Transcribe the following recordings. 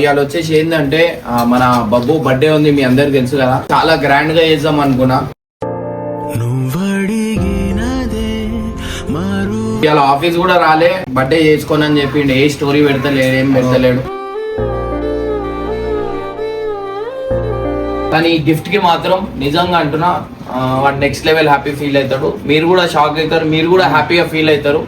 ఇవాళ వచ్చేసి ఏంటంటే మన బబ్బు బర్త్డే ఉంది మీ అందరికి తెలుసు కదా. చాలా గ్రాండ్గా చేద్దాం అనుకున్నా. ఇవాళ ఆఫీస్ కూడా రాలే బర్త్డే చేసుకోని అని చెప్పిండు ఏ స్టోరీ పెడతలేడు ఏం పెడతలేడు. కానీ ఈ గిఫ్ట్కి మాత్రం నిజంగా అంటున్నా వాడు నెక్స్ట్ లెవెల్ హ్యాపీ ఫీల్ అవుతాడు. మీరు కూడా షాక్ అవుతారు మీరు కూడా హ్యాపీగా ఫీల్ అవుతారు.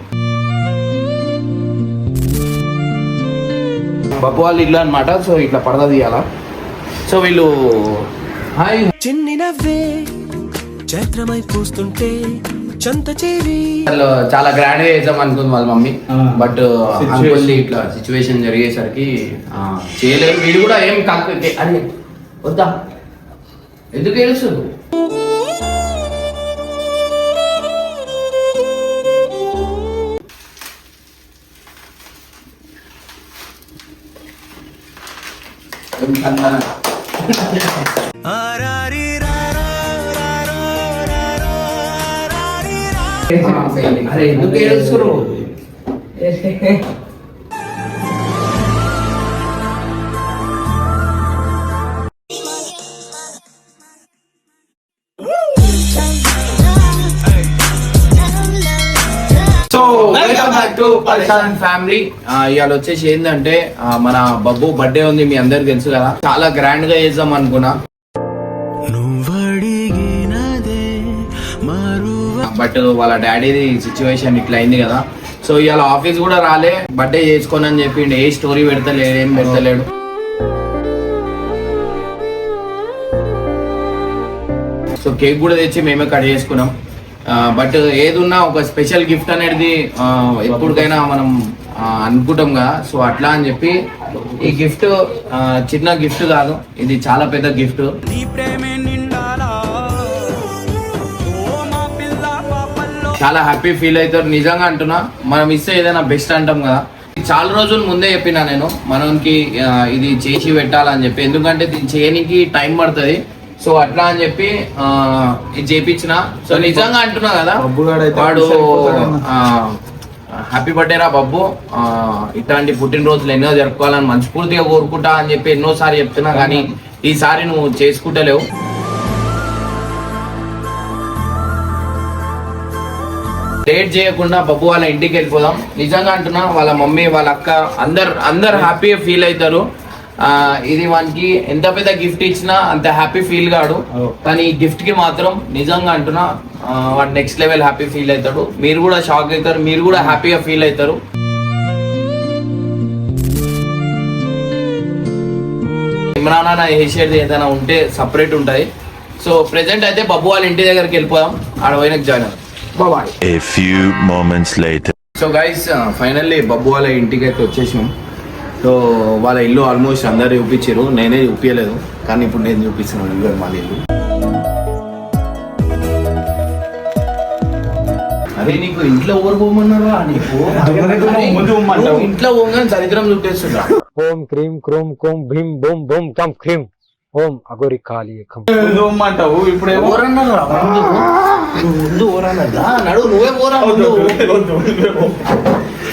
బబ్బు వాళ్ళ ఇల్లు అనమాట సో ఇట్లా పడద తీయాలా? సో వీళ్ళు హాయ్. చిన్ని నవ్వే చైత్రమై పూస్తుంటే చంత చేరి వాళ్ళు చాలా గ్రాండ్గా చేద్దాం అనుకుంది వాళ్ళ మమ్మీ. బట్ అంకుల్ ఇట్లా సిచ్యువేషన్ జరిగేసరికి ఆ, చేయలేదు. వీడు కూడా ఏం కాకు అని వద్దా? ఎందుకు ఏడుస్తుంది అరే ఎందుకు ఏడుస్తున్నారు ఫ్యామిలీ. ఇవాళ వచ్చేసి ఏంటంటే మన బబ్బు బర్త్డే ఉంది మీ అందరికి తెలుసు కదా. చాలా గ్రాండ్గా చేద్దాం అనుకున్నా. బట్ వాళ్ళ డాడీది సిచ్యువేషన్ ఇట్లా అయింది కదా. సో ఇవాళ ఆఫీస్ కూడా రాలే. బర్త్డే చేసుకోని అని చెప్పిండు. ఏ స్టోరీ పెడతలేడు ఏం పెడతలేడు. సో కేక్ కూడా తెచ్చి మేమే కట్ చేసుకున్నాం. బట్ ఏదున్నా ఒక స్పెషల్ గిఫ్ట్ అనేది ఎప్పటికైనా మనం ఆ, అనుకుంటాం కదా సో అట్లా అని చెప్పి ఈ గిఫ్ట్ చిన్న గిఫ్ట్ కాదు. ఇది చాలా పెద్ద గిఫ్ట్. చాలా హ్యాపీ ఫీల్ అవుతారు. నిజంగా అంటున్నా మనం ఇస్తే ఏదైనా బెస్ట్ అంటాం కదా. చాలా రోజుల ముందే చెప్పినా నేను మనకి ఇది చేసి పెట్టాలని చెప్పి. ఎందుకంటే దీన్ని చేయనికి టైం పడుతుంది. సో అట్లా అని చెప్పి చేపించిన. సో నిజంగా అంటున్నా కదా వాడు హ్యాపీ బర్త్డే రా బబ్బు. ఇట్లాంటి పుట్టినరోజులు ఎన్నో జరుపుకోవాలని మనస్ఫూర్తిగా కోరుకుంటా అని చెప్పి ఎన్నోసారి చెప్తున్నా కానీ ఈసారి నువ్వు చేసుకుంటలేవు. లేట్ చేయకుండా బబ్బు వాళ్ళ ఇంటికి వెళ్ళిపోదాం. నిజంగా అంటున్నా వాళ్ళ మమ్మీ వాళ్ళ అక్క అందరు అందరు హ్యాపీగా ఫీల్ అవుతారు. ఇది వానికి ఎంత పెద్ద గిఫ్ట్ ఇచ్చినా అంత హ్యాపీ ఫీల్ కాడు కానీ ఈ గిఫ్ట్కి మాత్రం నిజంగా అంటున్నా వాడు నెక్స్ట్ లెవెల్ హ్యాపీ ఫీల్ అవుతాడు. మీరు కూడా షాక్ అవుతారు మీరు కూడా హ్యాపీగా ఫీల్ అవుతారు. ఇమ్రాన్ అన్న వేసేది ఏదైనా ఉంటే సపరేట్ ఉంటాయి. సో ప్రెసెంట్ అయితే బబ్బు వాళ్ళ ఇంటి దగ్గరికి వెళ్ళిపోదాం. ఆడ పోయిన join later. So guys finally Babbu వాళ్ళ ఇంటికి అయితే వచ్చేసాం వాళ్ళ ఇల్లు ఆల్మోస్ట్ అందరు చూపించారు. నేనే చూపించలేదు. కానీ ఇప్పుడు నేను చూపిస్తున్నాను ఇల్లు వాళ్ళ ఇల్లు. అరే నీకు ఇంట్లో ఎవరు పోమన్నారా నీకు ఇంట్లో పోగానే దరిద్రం చూపిస్తుంటా ఓం క్రీం క్రోం కోం భీం బోం బోం టం క్రీం. ఓం అగోరి కాళీ ఖం అంటావు ఇప్పుడు ఎవరన్నారా? ముందు ఎవరన్నదా నడు నువ్వే పోరా ముందు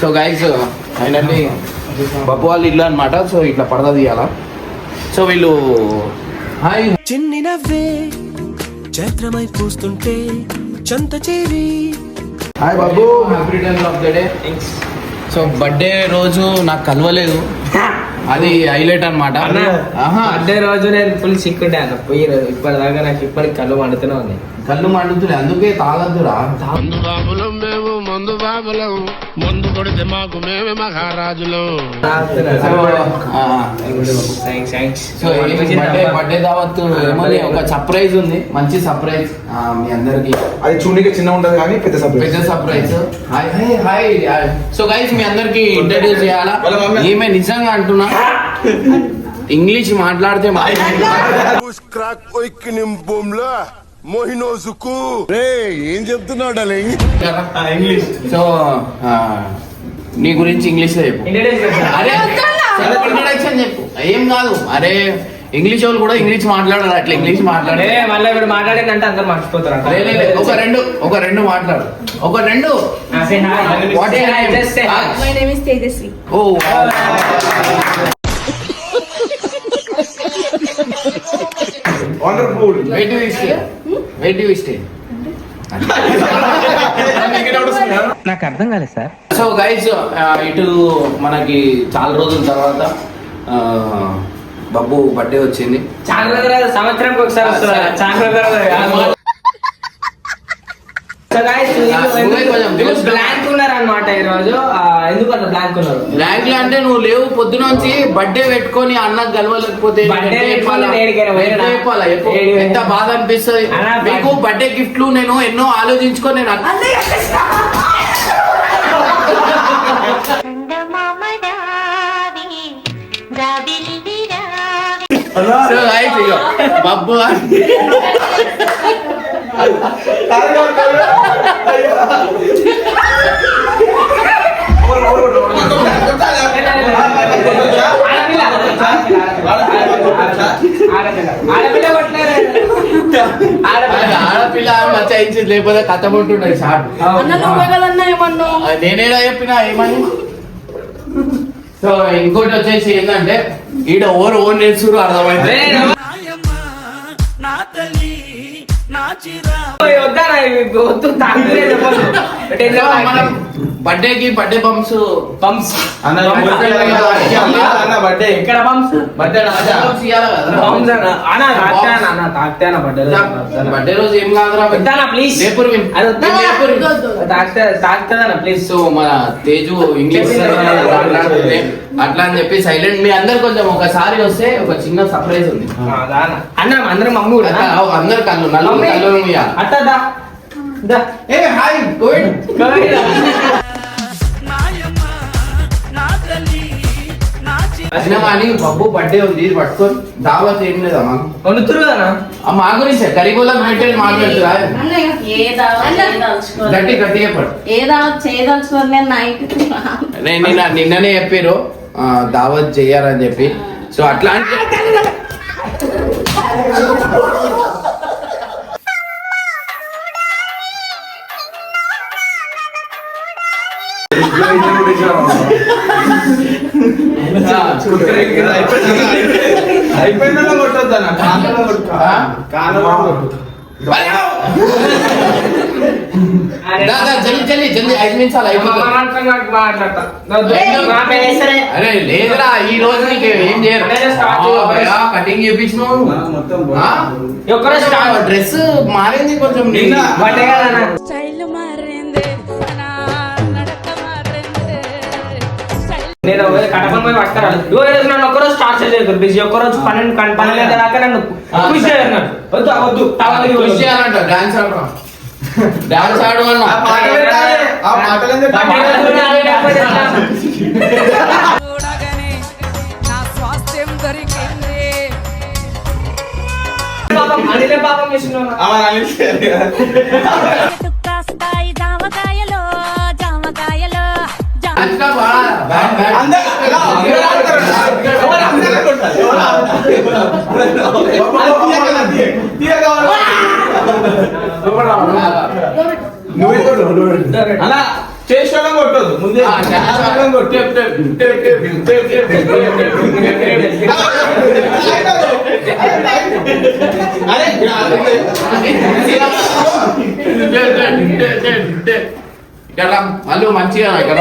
సో గైస్ ఫైనల్లీ బబ్బు వాళ్ళ ఇల్లు అనమాట సో ఇట్లా పడద తీయాలా. సో వీళ్ళు హాయ్. చిన్ని నవ్వే చైత్రమై పూస్తుంటే చంత చేరి. Hi Babu. Happy return of the day so birthday రోజు నాకు కలవలేదు. అది హైలైట్ అనమాట అదే రోజు నేను ఫుల్ సిక్కుంటే అన్న. పోయి ఇప్పటిదాకా నాకు ఇప్పటికి కళ్ళు మండుతూనే ఉన్నాయి. కళ్ళు మండుతున్నాయి. అందుకే తాగద్దురా. మందు బాబులం మేము మందు బాబులం. మందు కొడితే మాకు మేమే మహారాజులం. సో బర్త్డే బర్త్డే దావత్ ఏమని ఒక సర్ప్రైజ్ ఉంది. మంచి సర్ప్రైజ్ మీ అందరికి. అది చూడడానికి చిన్న ఉంటది కానీ పెద్ద సర్ప్రైజ్ పెద్ద surprise hi hi hi so guys మీ అందరికి ఇంట్రడ్యూస్ చేయాలా. ఈమె నిజంగా అంటున్నా. ఇంగ్లీష్ మాట్లాడితే మా- ఏం చెప్తున్నావు డాలింగ్ ఇంగ్లీష్. సో నీ గురించి ఇంగ్లీష్లో చెప్పు అరే ఇంట్రడక్షన్ చెప్పు. ఏం కాదు. అరే ఇంగ్లీష్ వాళ్ళు కూడా ఇంగ్లీష్ మాట్లాడారు. అట్లా ఇంగ్లీష్ మాట్లాడే మళ్ళీ ఇప్పుడు మాట్లాడిందంటే అందరు మర్చిపోతారు లే, లే, లే, ఒక రెండు ఒక రెండు మాట్లాడు. ఒక రెండు. ఓ వండర్ఫుల్ నాకు అర్థం కాలేదు సార్. సో గైజ్ ఇటు మనకి చాలా రోజుల తర్వాత బబ్బు బర్త్డే వచ్చింది. చాలా సంవత్సరం ఒకసారి వస్తుంది? బ్లాంక్ ఉన్నారు అనమాట ఈరోజు. ఎందుకు అంత బ్లాంక్ ఉన్నారు? బ్లాంక్లో అంటే నువ్వు లేవు పొద్దునొచ్చి బర్త్డే పెట్టుకొని అన్న గెలవలేకపోతే ఎంత బాధ అనిపిస్తుంది? మీకు బర్త్డే గిఫ్ట్లు నేను ఎన్నో ఆలోచించుకొని నేను బబ్బు అని. ఆడపిల్ల మచ్చాయించి లేకపోతే కథ ఉంటున్నాయి సార్. నేనేలా చెప్పినా ఏమని? సో ఇంకోటి వచ్చేసి ఏంటంటే ఈడ ఓవర్ ఓన్ నేర్చుకు అర్థమైంది. వద్దా మనం బర్త్డేకి బర్త్డే బంప్స్ బంప్స్ అన్న బర్త్డే. ఇక్కడ బంప్స్ బర్త్డే బర్త్డే రోజు ఏం కాదురా? ప్లీజ్ తాగుతుందన్న ప్లీజ్ సో మన తేజు ఇంగ్లీష్ అట్లా అని చెప్పి సైలెంట్ మీ అందరు కొంచెం ఒకసారి వస్తే ఒక చిన్న సర్ప్రైజ్ ఉంది. అన్న అందరం అమ్ము అందరు కళ్ళు నలుగురు కళ్ళు అట్టదా ఏ బబ్బు బర్త్డే ఉంది పట్టుకొని దావత్ ఏం లేదా మాకు వండుతురుగానా మా గురించి గరీబుల మెయింటైన్ మాట్లాడుతురా? గట్టి గట్టిగా పడు నేను నిన్న నిన్ననే చెప్పారు దావత్ చేయాలని చెప్పి. సో అట్లాంటి అయిపోయిందన్నా కొట్టొద్దన్న? కానలో కొట్టు కానలో కొట్టు జల్లి జల్లి జల్లి ఐదు నిమిషాలు అరే లేదురా ఈ రోజు నీకు ఏం చేయరు. కటింగ్ చేయించినావు డ్రెస్ మారింది కొంచెం నేను కడపని పోయి పట్టుకురా ఇగో ఈరోజు నన్ను ఒక్కరోజు టార్చర్ చేయదు బిజీ ఒక్కరోజు పన్నెండు పన్నెండు దాకా నన్ను కృషి చేయను వద్దు వద్దు తావాలి కృషి చేయాలంట డాన్స్ ఆడరా డాన్స్ ఆడమన్నా ఆ పాటలే ఆ పాటలే పాపం అనిలే పాపం మిషన్ అలా చేసాడం కొట్టదు ముందే చేసాడం కొట్టి ఇక్కడ మళ్ళీ మంచిగా ఇక్కడ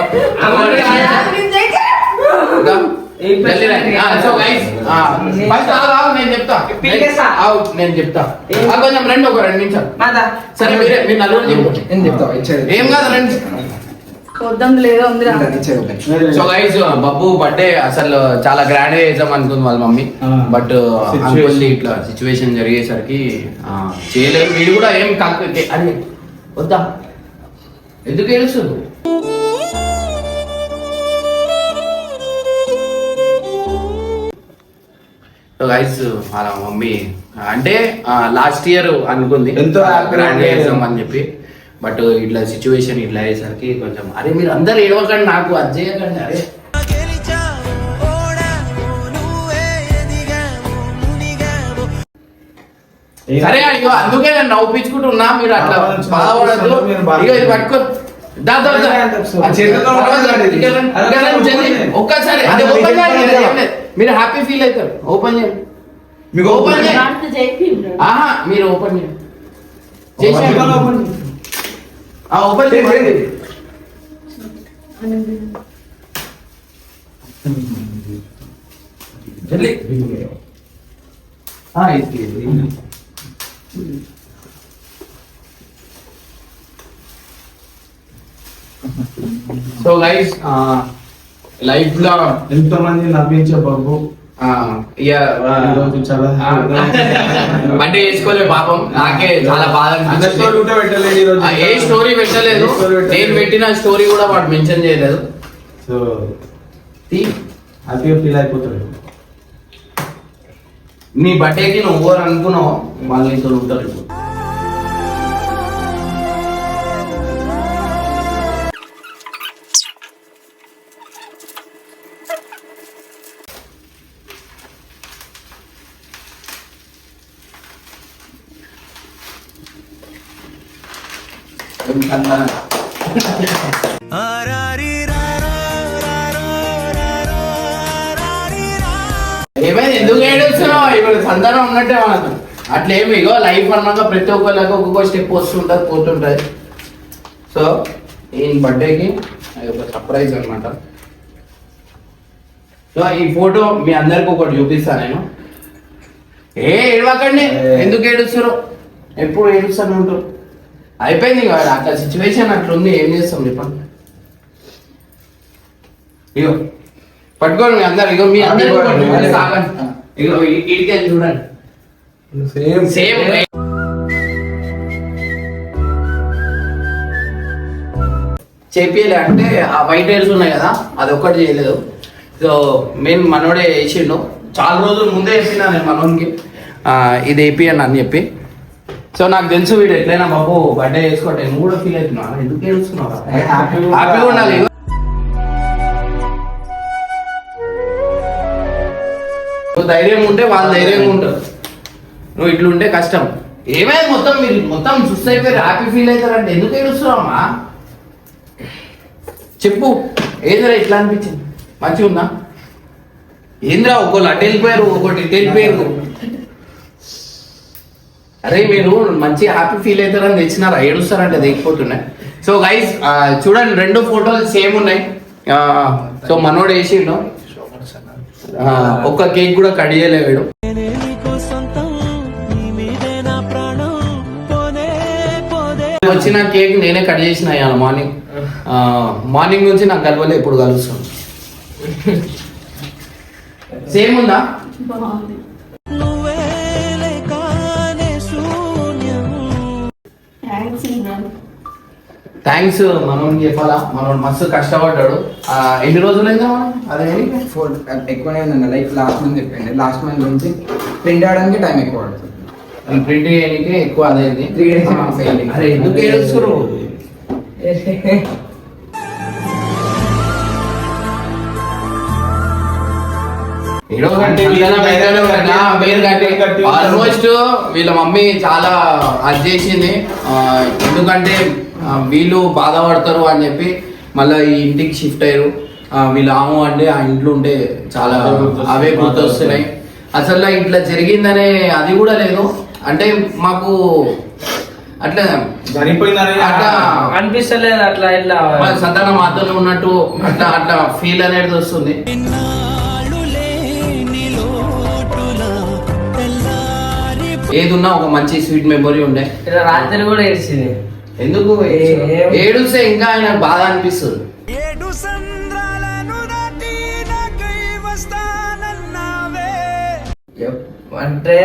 నేను చెప్తా. నేను చెప్తా. కొంచెం రెండు ఒక రెండు నిమిషాలు. సరే మీరు నలుగురు నేను చెప్తా? ఏం కాదు రండి. బబ్బు బర్త్డే అసలు చాలా గ్రాండ్ చేద్దాం అనుకుంది వాళ్ళ మమ్మీ. బట్ అనుకోండి uh, ఇట్లా సిచ్యువేషన్ జరిగేసరికి చేయలేదు. వీడు కూడా ఏం కాకపోతే అని వద్దా? ఎందుకు తెలుసు సో గైస్ వాళ్ళ మమ్మీ. అంటే లాస్ట్ ఇయర్ అనుకుంది. ఎంతో గ్రాండ్ చేద్దాం అని చెప్పి. బట్ ఇట్లా సిచ్యువేషన్ ఇట్లా అయ్యేసరికి కొంచెం అరే మీరు అందరు ఏడవకండి నాకు అది చేయకండి అరే. సరే అయ్యో అందుకే నేను నవ్వుపించుకుంటున్నా మీరు అట్లా బాధపడద్దు. పట్టుకో. ఒక్కసారి అది ఓపెన్ చేయండి మీరు హ్యాపీ ఫీల్ అవుతారు ఓపెన్ చేయండి మీకు ఓపెన్ చేయండి ఆహా మీరు ఓపెన్ చేయండి చేసేయండి ఓపెన్ చేయండి జల్లి ఆ ఇది సో గైస్ లైఫ్లో ఎంతో మంది నవ్వించే బాబు. బర్త్డే చేసుకోలే పాపం. నాకే చాలా బాధ ఏ స్టోరీ పెట్టలేదు. నేను పెట్టిన స్టోరీ కూడా వాడు మెన్షన్ చేయలేదు. సో. హ్యాపీగా ఫీల్ అయిపోతాడు. నీ బర్త్డేకి నువ్వు అనుకున్నావు వాళ్ళు నీతో ఉంటారు ఇప్పుడు. ఏమైంది? ఎందుకు ఏడుస్తున్నావు? ఇప్పుడు సంతానం ఉన్నట్టే మనకు. అట్లేమి ఇగో లైఫ్ అన్నాక ప్రతి ఒక్కరికి ఒక్కొక్క స్టెప్ వస్తుంటుంది పోతుంటుంది. సో ఈ బర్త్డేకి అది ఒక సర్ప్రైజ్ అనమాట సో ఈ ఫోటో మీ అందరికి ఒకటి చూపిస్తాను నేను. ఏ ఏడవకండి. ఎందుకు ఏడుస్తారు ఎప్పుడు ఏడుస్తూనే ఉంటారు? అయిపోయింది ఇక అట్లా సిచ్యువేషన్ అట్లుంది ఏం చేస్తాం చెప్పండి. ఇగో పట్టుకోండి మీ అందరు ఇగో మీ ఆగండి. ఇగో ఇడికి చూడండి. సేమ్ సేమ్ చేపియలే అంటే ఆ వైట్ హెయిర్స్ ఉన్నాయి కదా అది ఒక్కటి చేయలేదు. సో మెయిన్ మనోడే వేసిండు చాలా రోజుల ముందే చెప్పినా నేను మనోనికి. ఆ, ఇది వేపియండి అని చెప్పి. సో నాకు తెలుసు వీడు ఎట్లయినా బాబు బర్త్డే చేసుకోవట్టే నువ్వు కూడా ఫీల్ అవుతున్నావు ఎందుకు ఏడుస్తున్నావు హ్యాపీగా ఉండాలి. నువ్వు ధైర్యం ఉంటే వాళ్ళు ధైర్యంగా ఉంటారు. నువ్వు ఇట్లుంటే కష్టం. ఏమైంది? మొత్తం మీరు మొత్తం సుస్ అయిపోయారు హ్యాపీ ఫీల్ అవుతారంటే ఎందుకు ఏడుస్తున్నావమ్మా చెప్పు. ఏదిరా ఇట్లా అనిపించింది? మంచిగా ఉందా ఏంద్రా? ఒకళ్ళు అటు వెళ్ళిపోయారు ఒకటి ఇటు వెళ్ళిపోయారు. అరే మీరు మంచి హ్యాపీ ఫీల్ అవుతారని తెచ్చినారా? ఏడుస్తారంటే తెగిపోతున్నాయి సో గైస్ చూడండి రెండు ఫోటోలు సేమ్ ఉన్నాయి. సో మనోడు వేసిండు. ఒక్క కేక్ కూడా కట్ చేయలేడు వచ్చిన కేక్ నేనే కట్ చేసిన ఇవాళ మార్నింగ్ మార్నింగ్ నుంచి నాకు కలవలే ఇప్పుడు కలుస్తాను. సేమ్ ఉందా? థ్యాంక్స్ మనోడికి చెప్పాలా మనోడు మస్తు కష్టపడ్డాడు. ఆ, ఎన్ని రోజులైందా మనం అదే ఫోర్ ఎక్కువనే ఉందండి. లైక్ లాస్ట్ మంత్ చెప్పండి. లాస్ట్ మంత్ నుంచి ప్రింట్ అవడానికి టైం ఎక్కువ పడుతుంది. ప్రింట్ చేయడానికి ఎక్కువ అదైంది మనం fail. అరే ఎందుకు ఏడుస్తున్నారు ఆల్మోస్ట్ వీళ్ళ మమ్మీ చాలా అది చేసింది. ఎందుకంటే వీళ్ళు బాధపడతారు అని చెప్పి మళ్ళీ ఈ ఇంటికి షిఫ్ట్ అయ్యారు. వీళ్ళు ఆము అంటే ఆ ఇంట్లో ఉంటే చాలా అవే గుర్తొస్తున్నాయి. అసలు ఇట్లా జరిగిందనే అది కూడా లేదు. అంటే మాకు అట్లా అట్లా అనిపిస్తలేదు అట్లా ఇట్లా. సంతానం మాత్రమే ఉన్నట్టు అట్లా అట్లా ఫీల్ అనేది వస్తుంది. ఏదున్నా ఒక మంచి స్వీట్ మెమొరీ ఉండే. ఇలా రాత్రి కూడా ఏడ్చింది. ఎందుకు ఏడుస్తే ఇంకా ఆయన బాధ అనిపిస్తుంది. అంటే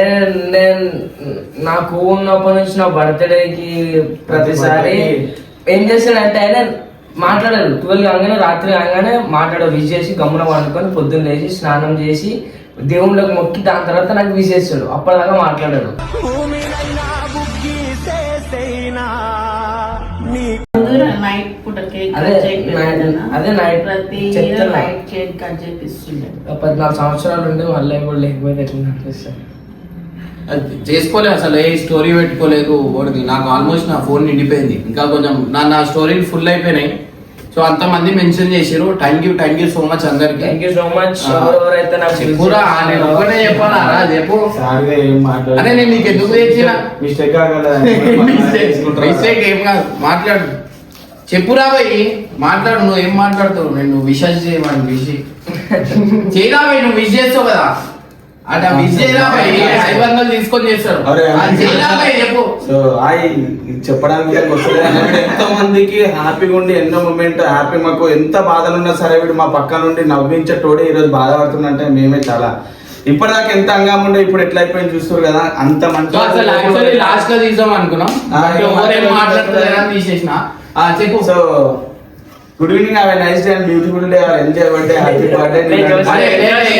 నేను నాకు ఉన్నప్పటి నుంచి నా బర్త్డేకి ప్రతిసారి ఏం చేస్తాడంటే ఆయన మాట్లాడారు ట్వెల్వ్ కాగానే రాత్రి కాగానే మాట్లాడారు విష్ చేసి గమ్మున వండుకొని పొద్దున్న లేచి స్నానం చేసి దేవుళ్ళకి మొక్కి దాని తర్వాత నాకు విష్ చేస్తాడు. అప్పటిదాకా మాట్లాడాడు. నైట్ పూట కేక్ అదే, night ప్రతి. నైట్ కేక్ కట్ చేపిస్తుండే పద్నాలుగు సంవత్సరాలు ఉండి మళ్ళీ ఇప్పుడు లేకపోతే ఎట్లా అనిపిస్తుంది? అది చేసుకోలేదు అసలు ఏ స్టోరీ పెట్టుకోలేదు. ఒకటి నాకు ఆల్మోస్ట్ నా ఫోన్ నిండిపోయింది. ఇంకా కొంచెం నా నా స్టోరీలు ఫుల్ అయిపోయినాయి. సో అంతమంది మెన్షన్ చేసిరు thank you thank you so much అందరికి. థ్యాంక్ యూ సో మచ్ ఆ. ఎవరెవరైతే నాకు చెప్పురా నేను ఒకటే చెప్పాలా? రా చెప్పు. అరే నేను నీకు ఎందుకు తెచ్చిన మిస్టేక్ మిస్టేక్. ఏం కాదు. మాట్లాడు. చెప్పురా భయ్ మాట్లాడు నువ్వు ఏం మాట్లాడుతావు? నేను విషస్ చేయమని విష్ చేయరా నువ్వు విష్ చేస్తావు కదా. అట వందలు తీసుకొని చెప్పు. సో హాయ్ చెప్పడానికి ఎంతో మందికి హ్యాపీగా ఉండి ఎన్నో మూమెంట్ హ్యాపీ మాకు ఎంత బాధలు ఉన్నా సరే వీడు మా పక్క నుండి నవ్వించే తోడే ఈ రోజు బాధపడుతుందంటే మేమే చాలా. ఇప్పటిదాకా ఎంత అంగం ఉండే ఇప్పుడు ఎట్లా అయిపోయింది చూస్తారు కదా అంత మంచి లాస్ట్గా తీద్దాం అనుకున్నాం. So good evening have nice day and beautiful day are enjoy birthday happy birthday అరే, అరే.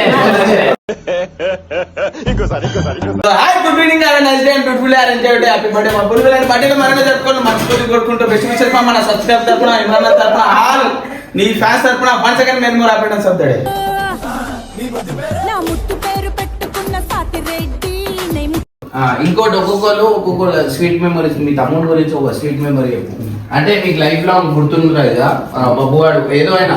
Hi good evening have nice day and beautiful day are enjoy birthday happy birthday మా బుల్లి గారి బర్త్డే మరణ జరుపుకుంటూ మనస్ఫూర్తి కొట్టుకుంటూ బెస్ట్ విషయం మన సబ్స్క్రైబ్ తరపున ఇమ్రాన్ తరపున ఆల్ నీ ఫ్యాన్స్ తరపున వన్ సెకండ్ మేము కూడా హ్యాపీ సబ్దడే ఇంకోటి ఒక్కొక్కరు ఒక్కొక్క స్వీట్ మెమరీస్ మీ తమ్ముడు గురించి ఒక స్వీట్ మెమరీ చెప్పు. అంటే మీకు లైఫ్ లాంగ్ గుర్తుంటుంది కదా ఆ, బబ్బువాడు ఏదో అయినా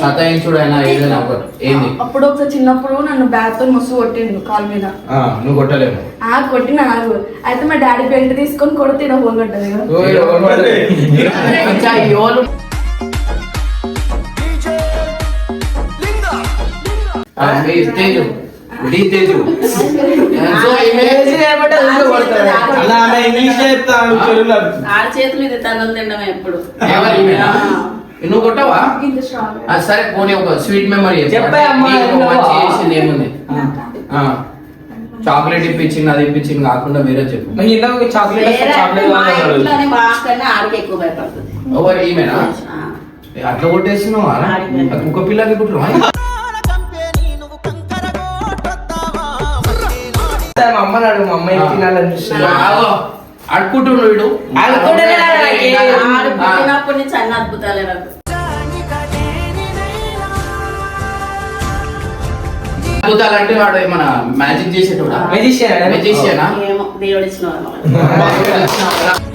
సతాయించుడు అయినా ఏదైనా ఒకటి. ఏంది? అప్పుడు ఒకసారి చిన్నప్పుడు నన్ను బ్యాట్తో మస్తు కొట్టిండు కాలు మీద. ఆ, నువ్వు కొట్టలేము ఆ కొట్టిన ఆగు అయితే మా డాడీ బెల్ట్ తీసుకొని కొడితే ఇలా హోల్ ఆ, మీ తేజు. ఎప్పుడు? నువ్వు కొట్టవా? సరే పోనీ ఒక స్వీట్ మెమరీ? చేసింది ఏముంది? ఆ, చాక్లెట్ ఇప్పించింది అది ఇప్పించింది కాకుండా వేరే చెప్పు. చాక్లెట్ చాక్లెట్ ఈమెనా అట్లా కొట్టేస్తున్నావా కుక్క పిల్లకి కుట్రు మా అమ్మ నాడు మా అమ్మ ఏం తినాలనిపిస్తుంది అడుకుంటుండు వీడు. అడుక్కుంటూనే రాడు నాకు. ఆడు పుట్టినప్పటి నుంచి అన్ని అద్భుతాలే నాకు. అద్భుతాలంటే వాడు ఏమన్నా మ్యాజిక్ చేసేటోడా? మెజిషియన్ మెజిషియనా ఏమో దేవుడు ఇచ్చిన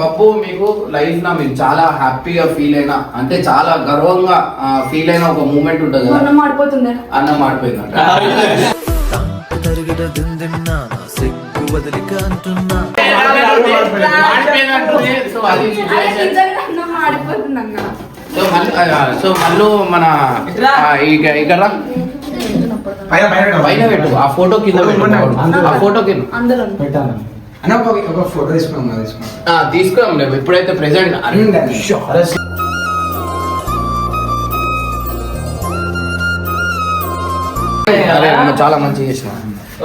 బబ్బు మీకు లైఫ్లో మీరు చాలా హ్యాపీగా ఫీల్ అయినా అంటే చాలా గర్వంగా ఫీల్ అయిన ఒక మూమెంట్ ఉంటుంది కదా? అన్నం. సో అది. నిజంగా అన్నం సో మళ్ళీ సో మళ్ళీ మన ఇక్కడ పైన పెట్టు. ఆ ఫోటో కింద పెట్టు. ఆ ఫోటో కింద. అందరూ పెట్టాను అన్న ఒక ఒక ఫోటో తీసుకున్నాం కదా తీసుకున్నాం. తీసుకురాం లేవు. ఇప్పుడైతే ప్రెసెంట్ చాలా మంచిగా చేసిన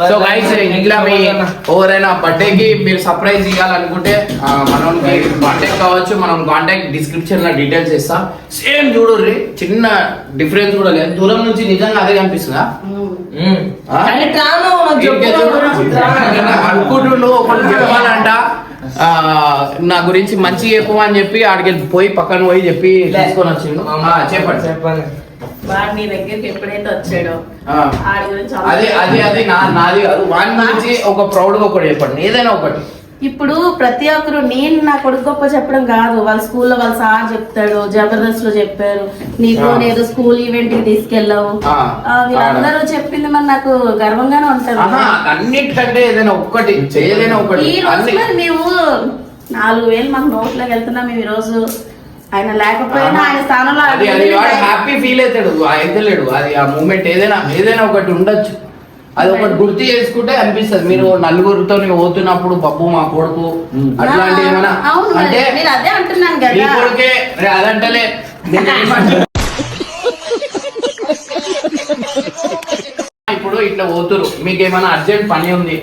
సో గైస్ ఇంట్లో మీ ఎవరైనా బర్త్డే కి మీరు సర్ప్రైజ్ ఇవ్వాలనుకుంటే ఆ, మనకి కాంటాక్ట్ కావచ్చు. మనం కాంటాక్ట్ డిస్క్రిప్షన్లో డీటెయిల్స్ ఇస్తాం. సేమ్ చూడు చిన్న డిఫరెన్స్ కూడా లేదు. దూరం నుంచి నిజంగా అదే కనిపిస్తుందా? చెప్పు అనుకుంటుండు చెప్పాలంట ఆ, నా గురించి మంచి చెప్పు అని చెప్పి ఆడికి పోయి పక్కన పోయి చెప్పి తీసుకొని వచ్చిండు. ఆ, చెప్పండి. చెప్పండి వాడు నీ దగ్గరికి ఎప్పుడైతే వచ్చాడో అది అది అది నా నాది కాదు. వాడి గురించి ఒక ప్రౌడ్గా ఒకటి చెప్పండి. ఏదైనా ఒకటి. ఇప్పుడు ప్రతి ఒక్కరు నేను నా కొడుకు గొప్ప చెప్పడం కాదు. వాళ్ళ స్కూల్లో వాళ్ళ సార్ చెప్తాడు జబర్దస్త్లో చెప్పారు. నీకు. ఏదో స్కూల్ ఈవెంట్కి తీసుకెళ్ళావు వీళ్ళందరూ చెప్పింది మరి నాకు గర్వంగానే ఆహా అన్నిటికంటే ఏదైనా ఒక్కటి ఒకటి ఈ రోజు మేము నాలుగు వేలు మాకు నోట్లోకి వెళ్తున్నాం మేము ఈ రోజు. ఆయన లేకపోయినా ఆయన స్థానంలో హ్యాపీ ఫీల్ అవుతాడు అయితలేడు అది ఆ మూమెంట్ ఏదైనా ఏదైనా ఒకటి ఉండొచ్చు. అది ఒకటి గుర్తు చేసుకుంటే అనిపిస్తుంది. మీరు నలుగురితో పోతున్నప్పుడు పప్పు మా కొడుకు అట్లాంటి ఏమైనా. అంటే నేను అదే అంటున్నాను కదా. కొడుకే అదంటలే? ఇప్పుడు ఇట్లా పోతురు మీకు ఏమైనా అర్జెంట్ పని ఉంది?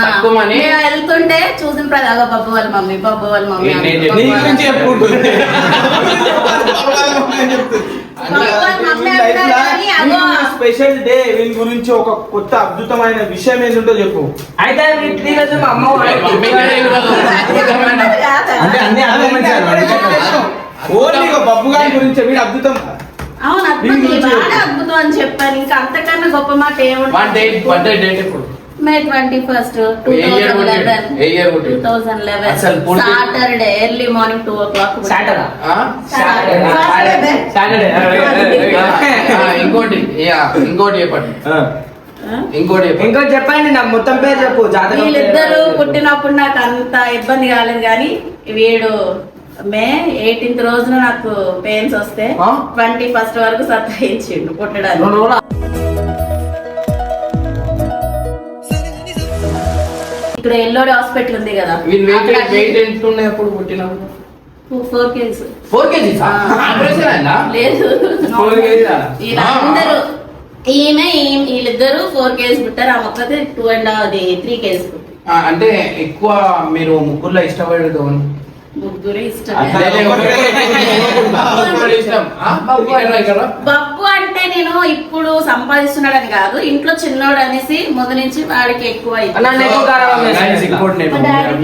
తక్కువని వెళ్తుంటే చూసిన ప్రతి అగో పప్పు వాళ్ళ మమ్మీ పప్పు వాళ్ళ మమ్మీ వాళ్ళ స్పెషల్ డే వీని గురించి ఒక కొత్త అద్భుతమైన విషయం ఏంటంటో చెప్పు అయితే మా అమ్మ అంటే అన్ని ఓన్లీ బబ్బు గారి గురించి వీడు అద్భుతం అవును అద్భుతం అని చెప్పాను ఇంకా అంతకన్నా గొప్ప మాట one May twenty first two thousand? Eleven? Two thousand eleven Saturday early morning two o'clock Saturday ఆ? సాటర్డే ఆ, ఇంకోటి యా, ఇంకోటి చెప్పండి. ఇంకోటి చెప్పండి. ఇంకో చెప్పండి నా మొత్తం పేరు చెప్పు వీళ్ళిద్దరు. పుట్టినప్పుడు నాకు అంత ఇబ్బంది కాలేదు కానీ వీడు మే ఎయిటీన్త్ రోజున నాకు పెయిన్స్ వస్తే? ట్వంటీ ఫస్ట్ వరకు సతాయించిండు పుట్టడానికి. ఇక్కడ ఎల్లోడి హాస్పిటల్ ఉంది కదా. వీళ్ళు వెయిట్ వెయిట్ ఎంత ఉన్నాయి అప్పుడు పుట్టినప్పుడు ఫోర్ కేజీస్ ఫోర్ కేజీస్ లేదు. ఫోర్ కేజీస్ వీళ్ళందరూ ఈమె వీళ్ళిద్దరు ఫోర్ కేజీస్ పుట్టారు. ఆ మొక్కతే టూ అండ్ త్రీ కేజీస్ పుట్టారు. అంటే ఎక్కువ మీరు ముగ్గురులో ఇష్టపడేది? ముగ్గురు ఇష్టం. బబ్బు అంటే నేను ఇప్పుడు సంపాదిస్తున్నాడని కాదు ఇంట్లో చిన్నోడు అనేసి మొదలు నుంచి వాడికి ఎక్కువ ఇంకోటి నేను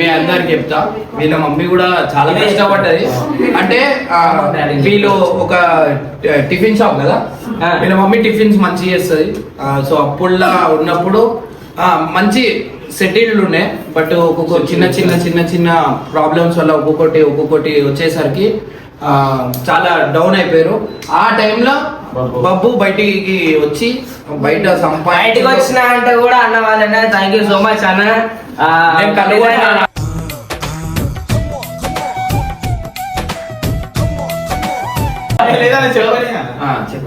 మా అందరికి చెప్తా. వీళ్ళ మమ్మీ కూడా చాలా కష్టపడ్డది. అంటే ఆ, వీళ్ళు ఒక టిఫిన్ షాప్ కదా? ఆ. వీళ్ళ మమ్మీ టిఫిన్స్ మంచి చేస్తుంది. సో అప్పుడులా ఉన్నప్పుడు ఆ, మంచి సెటిల్డ్ ఉండే బట్ ఒక్కొక్క చిన్న చిన్న చిన్న చిన్న ప్రాబ్లమ్స్ వల్ల ఒక్కొక్కటి ఒక్కొక్కటి వచ్చేసరికి ఆ, చాలా డౌన్ అయిపోయారు. ఆ టైంలో బబ్బు. బయటికి వచ్చి బయట బయటికి సంపాదించి వచ్చిన అంటే కూడా అన్న వాళ్ళనే థ్యాంక్ యూ సో మచ్ అన్న.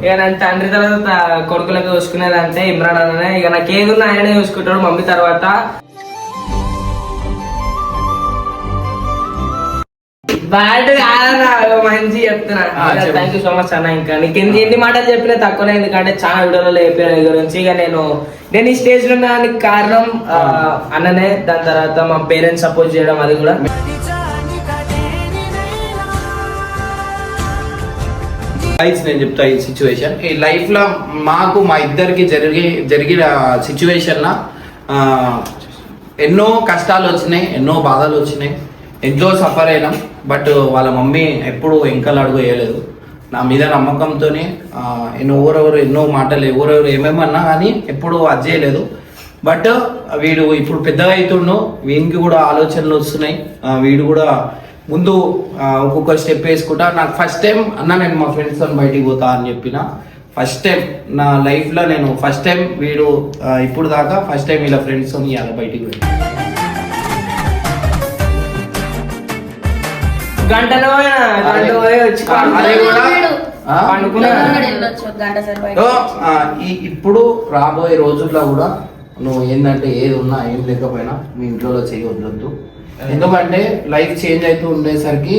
ఇక నేను తండ్రి తర్వాత కొడుకులకు చూసుకునేది అంటే ఇమ్రాన్ అన్ననే. ఇక నాకు ఏదున్నా ఆయనే చూసుకుంటాడు మమ్మీ తర్వాత. కాదన్నా మంచి చెప్తున్నా. థ్యాంక్ యూ సో మచ్ అన్న ఇంకా. నీకు ఎన్ని ఎన్ని మాటలు చెప్పినా తక్కువనే ఎందుకంటే చాలా వీడియోలలో చెప్పిన నీ గురించి. ఇక నేను నేను ఈ స్టేజ్లో ఉన్నానికి కారణం అన్ననే. దాని తర్వాత మా పేరెంట్స్ సపోర్ట్ చేయడం అది కూడా. లైఫ్ నేను చెప్తా ఈ సిచ్యువేషన్ ఈ లైఫ్లో మాకు మా ఇద్దరికి జరిగి జరిగిన సిచ్యువేషన్ ఎన్నో కష్టాలు వచ్చినాయి ఎన్నో బాధలు వచ్చినాయి. ఎంతో సఫర్ అయినాం. బట్ వాళ్ళ మమ్మీ ఎప్పుడు ఎంకలు అడుగు వేయలేదు. నా మీద నమ్మకంతోనే ఎన్నో ఎవరెవరు ఎన్నో మాటలు ఎవరెవరు ఏమేమన్నా కానీ ఎప్పుడు అది చేయలేదు. బట్ వీడు ఇప్పుడు పెద్దగా అవుతుండు. వీనికి కూడా ఆలోచనలు వస్తున్నాయి. వీడు కూడా ముందు ఒక్కొక్క స్టెప్ వేసుకుంటా. నాకు ఫస్ట్ టైం అన్న నేను మా ఫ్రెండ్స్తో బయటికి పోతా అని చెప్పిన. ఫస్ట్ టైం నా లైఫ్లో నేను ఫస్ట్ టైం వీడు ఇప్పుడు దాకా ఫస్ట్ టైం ఇలా ఫ్రెండ్స్తో ఇవాళ బయటికి పోయి గంటలో అదే. కూడా ఇప్పుడు రాబోయే రోజుల్లో కూడా నువ్వు ఏంటంటే ఏది ఉన్నా ఏం లేకపోయినా మీ ఇంట్లో చేయవద్దు ఎందుకంటే లైఫ్ చేంజ్ అవుతూ ఉండేసరికి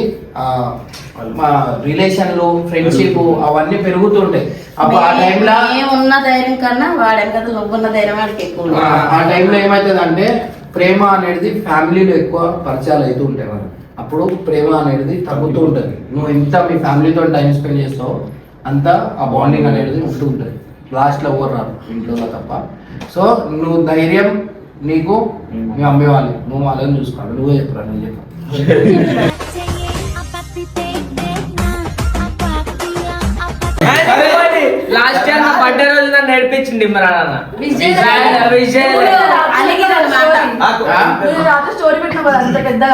మా రిలేషన్లు ఫ్రెండ్షిప్ అవన్నీ పెరుగుతుంటాయి. అప్పుడు ఆ టైంలో ఉన్న ధైర్యం కన్నా వాడి వెనక నువ్వున్న ధైర్యం వాడికి ఎక్కువ. ఆ టైంలో ఏమవుతుంది అంటే ప్రేమ అనేది ఫ్యామిలీలో ఎక్కువ పరిచయాలు అవుతూ ఉంటాయి మనకి అప్పుడు ప్రేమ అనేది తగ్గుతూ ఉంటుంది. నువ్వు ఎంత మీ ఫ్యామిలీతో టైం స్పెండ్ చేస్తావో అంత ఆ బాండింగ్ అనేది ఉంటూ ఉంటుంది. లాస్ట్లో ఎవరు రారు? ఇంట్లో తప్ప. సో నువ్వు ధైర్యం నీకు మీ అమ్మే వాళ్ళు నువ్వు వాళ్ళని చూసుకోవాలి నువ్వే చెప్పరా నేను చెప్పాను లాస్ట్ ఇయర్ నా బర్త్డే రోజు నన్ను నేర్పించింది ఇమ్రాన్ అన్న విజయ్ విజయ్ అలిగినమాట ఆ? రాత్రి స్టోరీ పెట్టిన కదా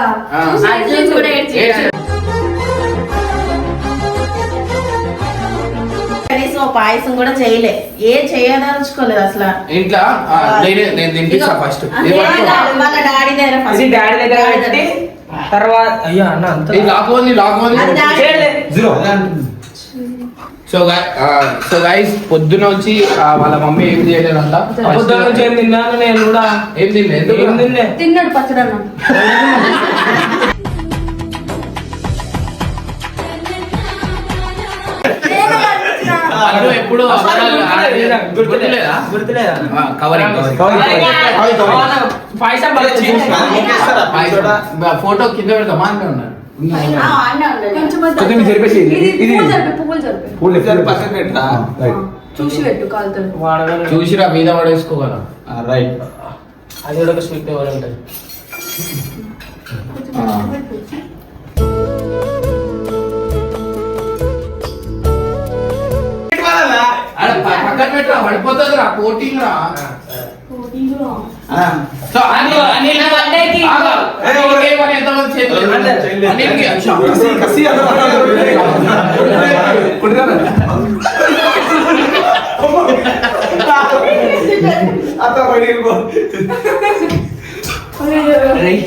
కనీసం పాయసం కూడా చేయలే. ఏ చేయదలుచుకోలేదు అసలు. ఇంట్లో నేనే తినిపిస్తా ఫస్ట్ వాళ్ళ డాడీ దగ్గర. అది డాడీ దగ్గర పెట్టి తర్వాత అయ్యా అన్న అంత అది డాడీ సో సో గైస్ పొద్దున వచ్చి ఆ, వాళ్ళ మమ్మీ ఏం చేయలేదంట? పొద్దున్న నుంచి ఏం తిన్నాను నేను కూడా. ఏం తినలేదు ఏం తిన్నే తిన్నాడు పచ్చడన్న. బాగా ఫోటో కింద పెడతామా అంటే ఉన్నారు. కొంచెం జరిపేసి ఇది- పక్కన చూసి పెట్టు కాలుతో. వాడగలరు. చూసిరా మీద పడేసుకోగల రైట్. అది కూడా ఒక స్వీట్ ఎవరు ఉంటుంది పక్కన పెట్టరా పడిపోతుంది రా కోటింగ్ రా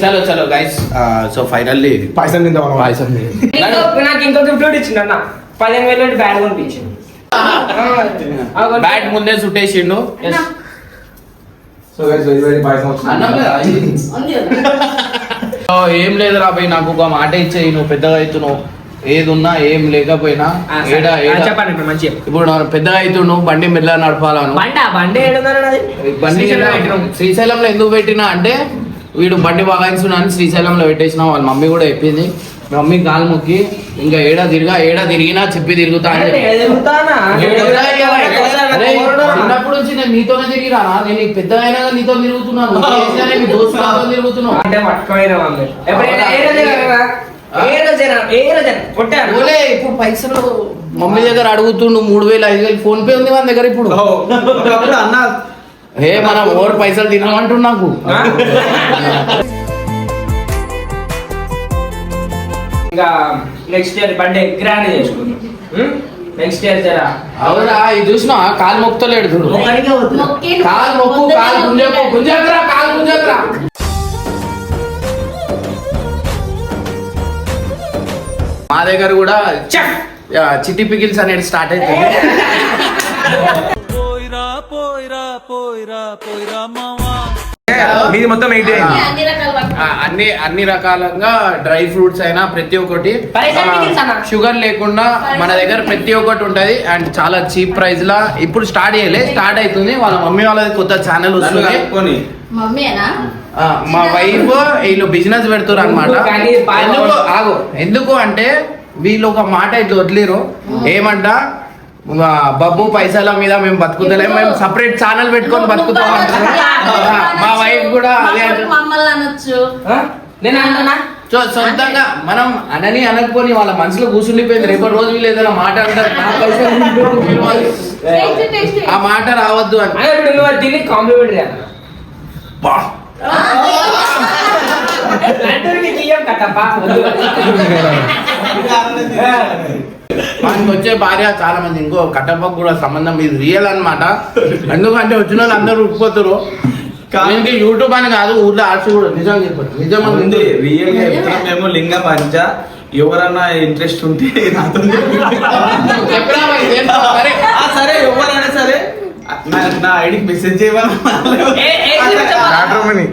చలో చలో గైస్ సో ఫైనల్లీ పాయసం తిందాం పాయసం నాకు ఇంకో గిఫ్ట్ అన్న. పదిహేను వేలు బ్యాగ్ కొనిపించింది బ్యాట్ ముందే సో? సో ఏం లేదు రా భయ్ నాకు ఒక మాట ఇచ్చేయి. నువ్వు పెద్దగా అవుతున్నావు. ఏది ఉన్నా ఏం లేకపోయినా ఏడా ఏడా. చెప్పండి ఇప్పుడు పెద్దగా అవుతున్నావు బండి మెల్ల నడపాలను. బండి. శ్రీశైలంలో ఎందుకు పెట్టినా అంటే వీడు బండి బాగాయిస్తున్నా అని శ్రీశైలంలో పెట్టేసిన. వాళ్ళ మమ్మీ కూడా చెప్పింది. మమ్మీ కాలు మొక్కి ఇంకా ఏడా తిరిగా ఏడా తిరిగినా చెప్పి తిరుగుతా చిన్నప్పటి నుంచి నేను నీతోనే తిరిగిరానా? నేను పెద్ద అయినా నీతో తిరుగుతున్నాను. ఇప్పుడు పైసలు మమ్మీ దగ్గర అడుగుతుండు మూడు వేలు ఐదు వేలు. ఫోన్ పే ఉంది మన దగ్గర ఇప్పుడు. అన్న. ఏ మనం ఓవర్ పైసలు తినమంటుండు ఇంకా నెక్స్ట్ ఇయర్ బర్త్డే గ్రాండ్ చేసుకుందాం. నెక్స్ట్ ఇయర్ జరా. అవునా? ఇది చూసినా కాలు మొక్కుతలేడు చూడు. కాలు మొక్కు కాలు గుంజకు గుంజకరా కాలు గుంజకరా మా దగ్గర కూడా చిట్టి పికిల్స్ అనేది స్టార్ట్ అవుతుంది మీది మొత్తం ఎయిట్ అన్ని రకాల. పట్టుకో. ఆ, అన్ని అన్ని రకాలుగా డ్రై ఫ్రూట్స్ అయినా ప్రతి ఒక్కటి. షుగర్ లేకుండా మన దగ్గర ప్రతి ఒక్కటి ఉంటది. అండ్ చాలా చీప్ ప్రైస్ లా ఇప్పుడు స్టార్ట్ చేయలే స్టార్ట్ అవుతుంది. వాళ్ళ మమ్మీ వాళ్ళది కొత్త ఛానల్ వస్తుంది. కలుపుకొని మమ్మీనా ఆ, మా వైఫ్ వీళ్ళు బిజినెస్ పెడుతున్నారు అనమాట ఎందుకు? ఆగు. ఎందుకు అంటే వీళ్ళు ఒక మాట ఇట్లా వదిలేరు. ఏమంట? బబ్బు పైసల మీద మేము బతుకుతలేం. మేము సపరేట్ ఛానల్ పెట్టుకొని బతుకుతాం మా వైఫ్ కూడా అదే అనొచ్చు. నేను అంటున్నా? సొంతంగా మనం అనని అనకపోని వాళ్ళ మనసులో కూర్చుండిపోయింది రేపటి రోజు వీళ్ళు ఏదైనా మాట అంటారు. ఆ మాట రావద్దు అని. ఇప్పుడు నువ్వు మనకి వచ్చే భార్య చాలా మంది ఇంకో కట్టప్పకు కూడా సంబంధం ఇది రియల్ అన్నమాట. ఎందుకంటే వచ్చిన వాళ్ళు అందరూ ఉప్పుకోతారు దీనికి యూట్యూబ్ అని కాదు ఊర్లో ఆర్ట్స్ కూడా నిజం చెప్పండి నిజం రియల్గా చెప్తున్నాం మేము లింగ పంచ ఎవరన్నా ఇంట్రెస్ట్ ఉంటే చెప్పరా సరే. ఆ, సరే ఎవరైనా సరే. నా ఐడికి మెసేజ్ చేయమని ఏ- ఏ చెప్పు.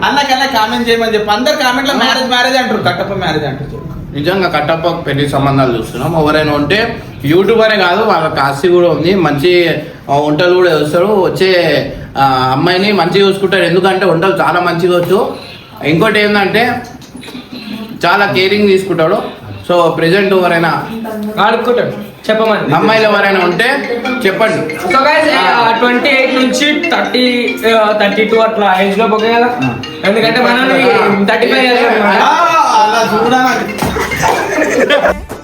అన్నకన్నా కామెంట్ చేయమని చెప్పి. అందరు కామెంట్లో మ్యారేజ్ మ్యారేజ్ అంటారు. కట్టప్ప మ్యారేజ్ అంటారు. నిజంగా కట్టప్ప పెళ్ళి సంబంధాలు చూస్తున్నాం. ఎవరైనా ఉంటే యూట్యూబరే కాదు వాళ్ళకి ఆస్తి కూడా ఉంది. మంచి వంటలు కూడా చేస్తారు. వచ్చే అమ్మాయిని మంచిగా చూసుకుంటారు. ఎందుకంటే వంటలు చాలా మంచిగా వచ్చు. ఇంకోటి ఏంటంటే చాలా కేరింగ్ తీసుకుంటాడు. సో ప్రెసెంట్ ఎవరైనా ఆడుకుంటాడు. చెప్పమని. అమ్మాయిలు ఎవరైనా ఉంటే చెప్పండి. సో ట్వంటీ ఎయిట్ నుంచి థర్టీ థర్టీ టూ అట్లా ఏజ్లో పోకే కదా? ఎందుకంటే మనం థర్టీ ఫైవ్ 大姑大姑